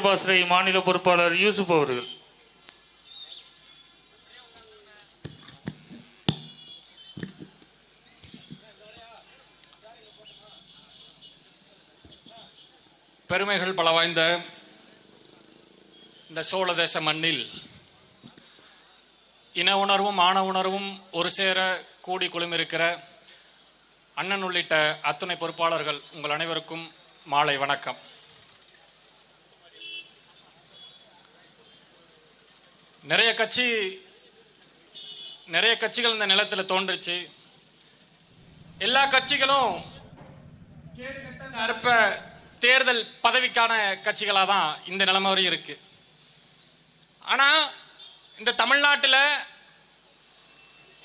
பாஸ்ரை மாநில பொறுப்பாளர் யூசுப் அவர்கள். பெருமைகள் பல வாய்ந்த இந்த சோழ தேச மண்ணில் இன உணர்வும் மான உணர்வும் ஒரு சேர கூடி குழுமிருக்கிற அண்ணன் உள்ளிட்ட அத்துணை பொறுப்பாளர்கள் உங்கள் அனைவருக்கும் மாலை வணக்கம். நிறைய கட்சி நிறைய கட்சிகள் இந்த நிலத்தில் தோன்றுச்சு. எல்லா கட்சிகளும் அற்ப தேர்தல் பதவிக்கான கட்சிகளாக தான் இந்த நிலைமை வரையும் இருக்கு. ஆனால் இந்த தமிழ்நாட்டில்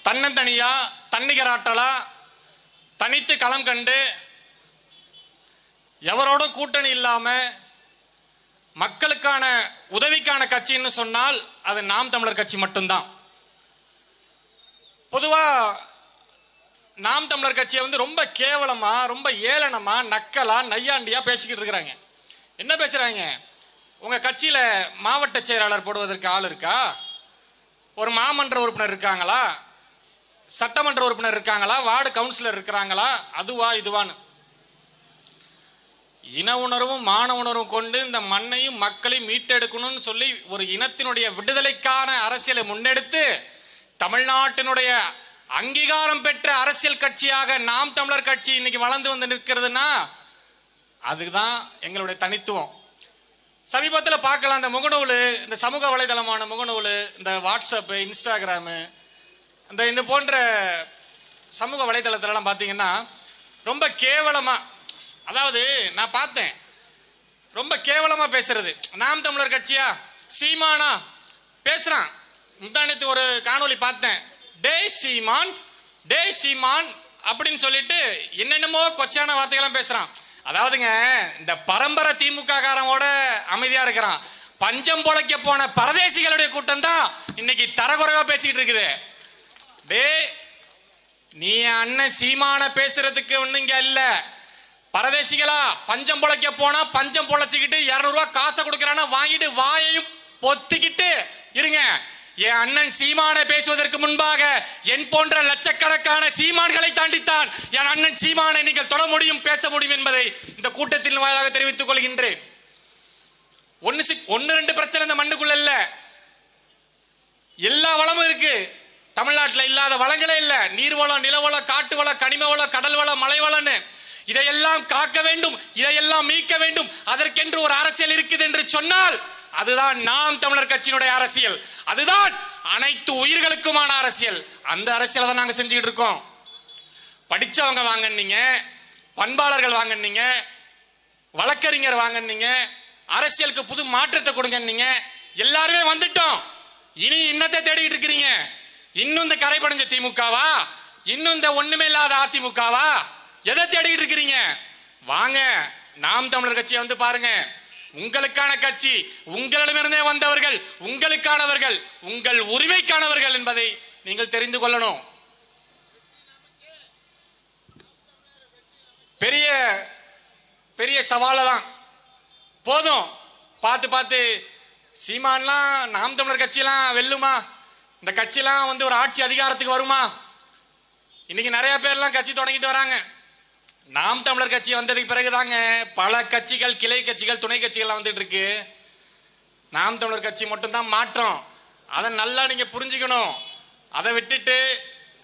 தன்னந்தனியா தன்னிகராட்டலாக தனித்து களம் கண்டு எவரோடும் கூட்டணி இல்லாமல் மக்களுக்கான உதவிக்கான கட்சின்னு சொன்னால் அது நாம் தமிழர் கட்சி மட்டும்தான். பொதுவா நாம் தமிழர் கட்சியை வந்து ரொம்ப கேவலமா ரொம்ப ஏளனமா நக்கலா நையாண்டியா பேசிக்கிட்டு இருக்கிறாங்க. என்ன பேசுறாங்க? உங்க கட்சியில மாவட்ட செயலாளர் போடுவதற்கு ஆள் இருக்கா? ஒரு மாமன்ற உறுப்பினர் இருக்காங்களா? சட்டமன்ற உறுப்பினர் இருக்காங்களா? வார்டு கவுன்சிலர் இருக்கிறாங்களா? அதுவா இதுவான்னு. இன உணர்வும் மான உணர்வும் கொண்டு இந்த மண்ணையும் மக்களையும் மீட்டெடுக்கணும்னு சொல்லி ஒரு இனத்தினுடைய விடுதலைக்கான அரசியலை முன்னெடுத்து தமிழ்நாட்டினுடைய அங்கீகாரம் பெற்ற அரசியல் கட்சியாக நாம் தமிழர் கட்சி இன்னைக்கு வளர்ந்து வந்து நிற்கிறதுனா அதுதான் எங்களுடைய தனித்துவம். சமீபத்தில் பார்க்கலாம் இந்த முகநூல் இந்த சமூக வலைதளமான முகநூல் இந்த வாட்ஸ்அப்பு இன்ஸ்டாகிராமு இந்த இந்த போன்ற சமூக வலைதளத்திலலாம் பார்த்தீங்கன்னா ரொம்ப கேவலமாக அதாவது நான் பார்த்தேன். ரொம்ப கேவலமாக பேசுறது. நாம் தமிழர் கட்சியா? சீமானா? பேசுகிறான் முந்தானத்து ஒரு காணொளி பார்த்தேன். டே சீமான் டே சீமான் அப்படின்னு சொல்லிட்டு என்னென்னமோ கொச்சான வார்த்தைகள்லாம் பேசுறான். அதாவதுங்க இந்த பரம்பரை திமுக காரனோட அமைதியா இருக்கிறான். பஞ்சம் பொழைக்க போன பரதேசிகளுடைய கூட்டம் தான் இன்னைக்கு தரகுறைவா பேசிட்டு இருக்குது. டே நீ அண்ணன் சீமான பேசுறதுக்கு ஒன்றும் இங்க இல்லை. பரதேசிகளா பஞ்சம் பொழைக்க போனா பஞ்சம் பொழைச்சிக்கிட்டு இருநூறு ரூபாய் காசை கொடுக்கறானா வாங்கிட்டு வாயையும் பொத்திக்கிட்டு இருங்க. என் அண்ணன் சீமான பேசுவதற்கு முன்பாக என் போன்ற லட்சக்கணக்கான சீமான்களை தாண்டித்தான் என் அண்ணன் சீமானை நீங்கள் தொட முடியும் பேச முடியும் என்பதை இந்த கூட்டத்தின் வாயிலாக தெரிவித்துக் கொள்கின்றேன். ஒன்னு ஒன்னு ரெண்டு பிரச்சனை இந்த மண்ணுக்குள்ள இல்ல. எல்லா வளமும் இருக்கு. தமிழ்நாட்டில் இல்லாத வளங்களே இல்லை. நீர்வளம் நிலவளம் காட்டு வளம் கனிம வளம் கடல் வளம் மலை வளம்னு இதையெல்லாம் காக்க வேண்டும் இதையெல்லாம் மீட்க வேண்டும். அதற்கென்று ஒரு அரசியல் இருக்குது என்று சொன்னால் அதுதான் நாம் தமிழர் கட்சியினுடைய அரசியல். அதுதான் அனைத்து உயிர்களுக்குமான அரசியல். அந்த அரசியலை தான் நாங்க செஞ்சுக்கிட்டு இருக்கோம். படிச்சவங்க வாங்கன்னீங்க பண்பாளர்கள் வாங்கினீங்க வழக்கறிஞர் வாங்கினீங்க அரசியலுக்கு புது மாற்றத்தை கொடுங்கன்னீங்க எல்லாருமே வந்துட்டோம். இனி இன்னத்தை தேடிட்டு இருக்கிறீங்க. இன்னும் இந்த கரைபடைஞ்ச திமுகவா? இன்னும் இந்த ஒண்ணுமே இல்லாத அதிமுகவா? எதை தேடிட்டு இருக்கிறீங்க? வாங்க நாம் தமிழர் கட்சியை வந்து பாருங்க. உங்களுக்கான கட்சி உங்களிடமிருந்தே வந்தவர்கள் உங்களுக்கானவர்கள் உங்கள் உரிமைக்கானவர்கள் என்பதை நீங்கள் தெரிந்து கொள்ளணும். பெரிய பெரிய சவால தான். போதும். பார்த்து பார்த்து சீமான்லாம் நாம் தமிழர் கட்சியெல்லாம் வெல்லுமா? இந்த கட்சியெல்லாம் வந்து ஒரு ஆட்சி அதிகாரத்துக்கு வருமா? இன்னைக்கு நிறைய பேர்லாம் கட்சி தொடங்கிட்டு வராங்க. நாம் தமிழர் கட்சி வந்ததுக்கு பிறகுதாங்க பல கட்சிகள் கிளை கட்சிகள் துணை கட்சிகள்லாம் வந்துட்டு இருக்கு நாம் தமிழர் கட்சி மட்டும்தான் மாற்றம். அதை நல்லா நீங்க புரிஞ்சுக்கணும். அதை விட்டுட்டு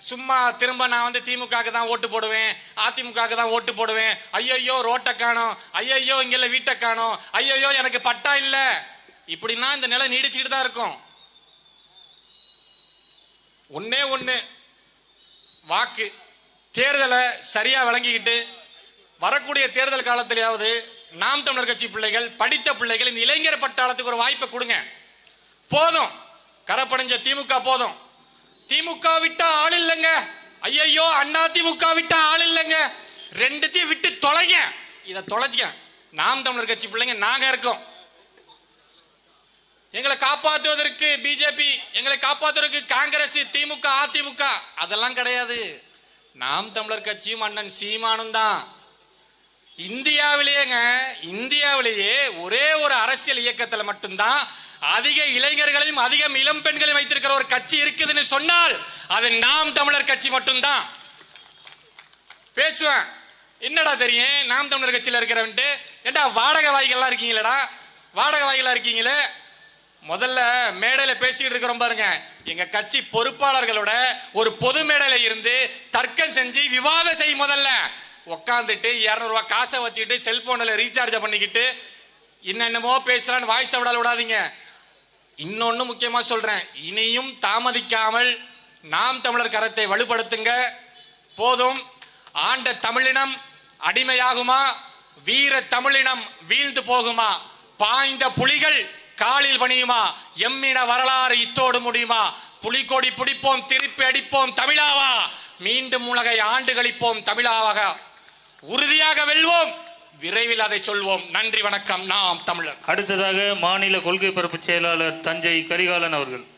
சும்மா திரும்ப நான் வந்து திமுகவுக்கு தான் ஓட்டு போடுவேன் அதிமுகவுக்கு தான் ஓட்டு போடுவேன். ஐயையோ ரோட்டை காணோம். ஐயையோ இல்லை வீட்டை காணோம். ஐயையோ எனக்கு பட்டா இல்லை. இப்படின்னா இந்த நிலை நீடிச்சுக்கிட்டு தான் இருக்கும். ஒன்னே ஒன்று வாக்கு. தேர்தலை சரியா விளங்கிக்கிட்டு வரக்கூடிய தேர்தல் காலத்திலேயாவது நாம் தமிழர் கட்சி பிள்ளைகள் படித்த பிள்ளைகள் இந்த இளைஞர் பட்டாளத்துக்கு ஒரு வாய்ப்பை கொடுங்க. போதும். கரப்படைஞ்ச திமுக போதும். திமுக விட்டா ஆள் இல்லைங்க. ஐயையோ அண்ணா திமுக விட்டா ஆள் இல்லைங்க. ரெண்டுத்தையும் விட்டு தொலைங்க. இதை தொலைங்க நாம் தமிழர் கட்சி பிள்ளைங்க நாங்க இருக்கோம். எங்களை காப்பாற்றுவதற்கு பிஜேபி எங்களை காப்பாற்றுவதற்கு காங்கிரஸ் திமுக அதிமுக அதெல்லாம் கிடையாது. நாம் தமிழர் கட்சியும் அண்ணன் சீமானும் தான். இந்தியாவிலேயேங்க இந்தியாவிலேயே ஒரே ஒரு அரசியல் இயக்கத்துல மட்டும்தான் அதிக இளைஞர்களையும் அதிகம் இளம் பெண்களையும் வைத்திருக்கிற ஒரு கட்சி இருக்குதுன்னு சொன்னால் அது நாம் தமிழர் கட்சி மட்டும்தான். பேசுவேன். என்னடா தெரியும்? நாம் தமிழர் கட்சியில இருக்கிறவன்ட்டு ஏண்டா வாடகை வாய்கள்லாம் இருக்கீங்களடா? வாடகை வாய்களா இருக்கீங்களே? முதல்ல மேடையில பேசிட்டு இருக்கிறோம் பாருங்க. எங்க கட்சி பொறுப்பாளர்களோட ஒரு பொது மேடையில இருந்து தர்க்கம் செஞ்சு விவாதம் செய்யும் முதல்ல. உட்காந்துட்டு இரநூறுவா காசை வச்சுக்கிட்டு செல்போனில் ரீசார்ஜ் பண்ணிக்கிட்டு என்னென்னமோ பேசலான்னு வாய்ஸ் விடாத விடாதீங்க. இன்னொன்னு முக்கியமா சொல்றேன். இனியும் தாமதிக்காமல் நாம் தமிழர் கரத்தை வலுப்படுத்துங்க. போதும். ஆண்ட தமிழினம் அடிமையாகுமா? வீர தமிழினம் வீழ்ந்து போகுமா? பாய்ந்த புலிகள் காலில் பணியுமா? எம்மின வரலாறு இத்தோடு முடியுமா? புலிகொடி பிடிப்போம் திருப்பி அடிப்போம் தமிழாவா? மீண்டும் உலகை ஆண்டு கழிப்போம் தமிழாவாக. உறுதியாக வெல்வோம். விரைவில் அதை சொல்வோம். நன்றி வணக்கம். நாம் தமிழர். அடுத்ததாக மாநில கொள்கை பரப்பு செயலாளர் தஞ்சை கரிகாலன் அவர்கள்.